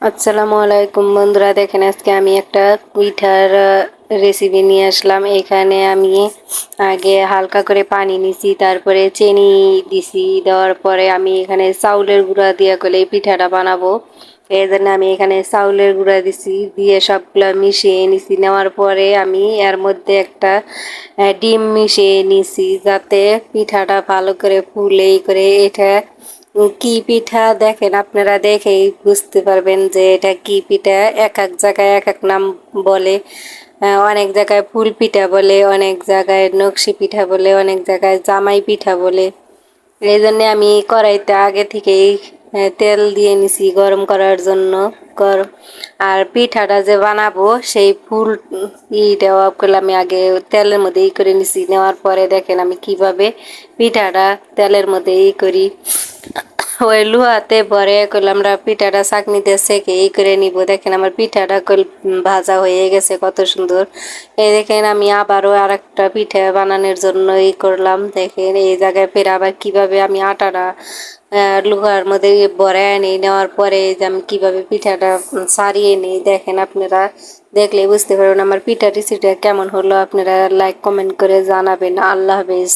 আসসালামু আলাইকুম বন্ধুরা, দেখেন আজকে আমি একটা পিঠার রেসিপি নিয়ে আসলাম। এখানে আমি আগে হালকা করে পানি নিছি, তারপরে চিনি দিছি, দেওয়ার পরে আমি এখানে চাউলের গুঁড়া দিয়ে করে পিঠাটা বানাবো। এই জন্য আমি এখানে চাউলের গুঁড়া দিছি, দিয়ে সবগুলো মিশিয়ে নিছি। নেওয়ার পরে আমি এর মধ্যে একটা ডিম মিশিয়ে নিছি, যাতে পিঠাটা ভালো করে ফুলে করে এটা কি পিঠা দেখেন, আপনারা দেখেই বুঝতে পারবেন যে এটা কি পিঠা। এক এক জায়গায় এক এক নাম বলে অনেক জায়গায় ফুল পিঠা বলে, অনেক জায়গায় নকশি পিঠা বলে, অনেক জায়গায় জামাই পিঠা বলে। এই জন্য আমি কড়াইতে আগে থেকেই তেল দিয়ে নিছি গরম করার জন্য। গরম আর পিঠাটা যে বানাবো, সেই ফুল ইটা অফ করলে আমি আগে তেলের মধ্যে ই করে নিছি। নেওয়ার পরে দেখেন আমি কীভাবে পিঠাটা তেলের মধ্যে ই করি। ওই লুহাতে ভরে করলে আমরা পিঠাটা চাকনিতে সেকে এই করে নিব? দেখেন আমার পিঠাটা কল ভাজা হয়ে গেছে, কত সুন্দর। এই দেখেন আমি আবারও আর একটা পিঠা বানানোর জন্য ই করলাম। দেখেন এই জায়গায় ফের আবার কীভাবে আমি আটাটা লোহার মধ্যে ভরে নিই নেওয়ার পরে যে আমি কীভাবে পিঠাটা সারিয়ে নিই, দেখেন আপনারা দেখলে বুঝতে পারবেন আমার পিঠা রেসিপিটা কেমন হলো। আপনারা লাইক কমেন্ট করে জানাবেন। আল্লাহ হাফেজ।